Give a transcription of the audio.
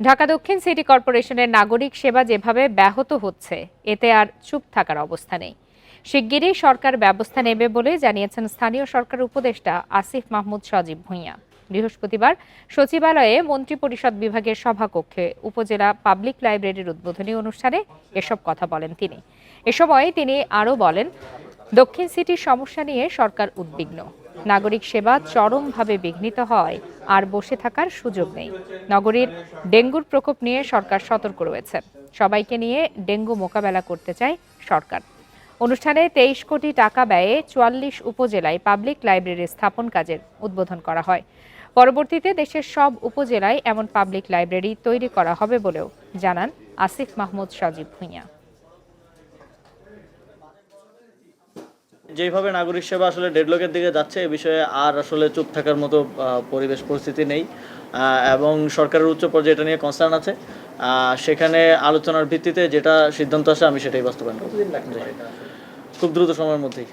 ঢাকা দক্ষিণ সিটি কর্পোরেশনের নাগরিক সেবা যেভাবে ব্যাহত হচ্ছে, এতে আর চুপ থাকার অবস্থা নেই। শিগগিরই সরকার ব্যবস্থা নেবে বলে জানিয়েছেন স্থানীয় সরকার উপদেষ্টা আসিফ মাহমুদ সজীব ভূঁইয়া। বৃহস্পতিবার সচিবালয়ে মন্ত্রিপরিষদ বিভাগের সভাকক্ষে উপজেলা পাবলিক লাইব্রেরির উদ্বোধনী অনুষ্ঠানে এসব কথা বলেন তিনি। এ সময় তিনি আরও বলেন, দক্ষিণ সিটির সমস্যা নিয়ে সরকার উদ্বিগ্ন। নাগরিক সেবা চরমভাবে বিঘ্নিত হয়, আর বসে থাকার সুযোগ নেই। নগরীর ডেঙ্গুর প্রকোপ নিয়ে সরকার সতর্ক রয়েছে। সবাইকে নিয়ে ডেঙ্গু মোকাবেলা করতে চায় সরকার। অনুষ্ঠানে তেইশ কোটি টাকা ব্যয়ে চুয়াল্লিশ উপজেলায় পাবলিক লাইব্রেরি স্থাপন কাজের উদ্বোধন করা হয়। পরবর্তীতে দেশের সব উপজেলায় এমন পাবলিক লাইব্রেরি তৈরি করা হবে বলেও জানান আসিফ মাহমুদ সজীব ভূঁইয়া। যেভাবে নাগরিক সেবা আসলে ডেডলকের দিকে যাচ্ছে এ বিষয়ে আর আসলে চুপ থাকার মতো পরিবেশ পরিস্থিতি নেই। এবং সরকারের উচ্চ পর্যায়ে এটা নিয়ে কনসার্ন আছে। সেখানে আলোচনার ভিত্তিতে যেটা সিদ্ধান্ত আসে আমি সেটাই বাস্তবায়ন করব। খুব দ্রুত সময়ের মধ্যেই।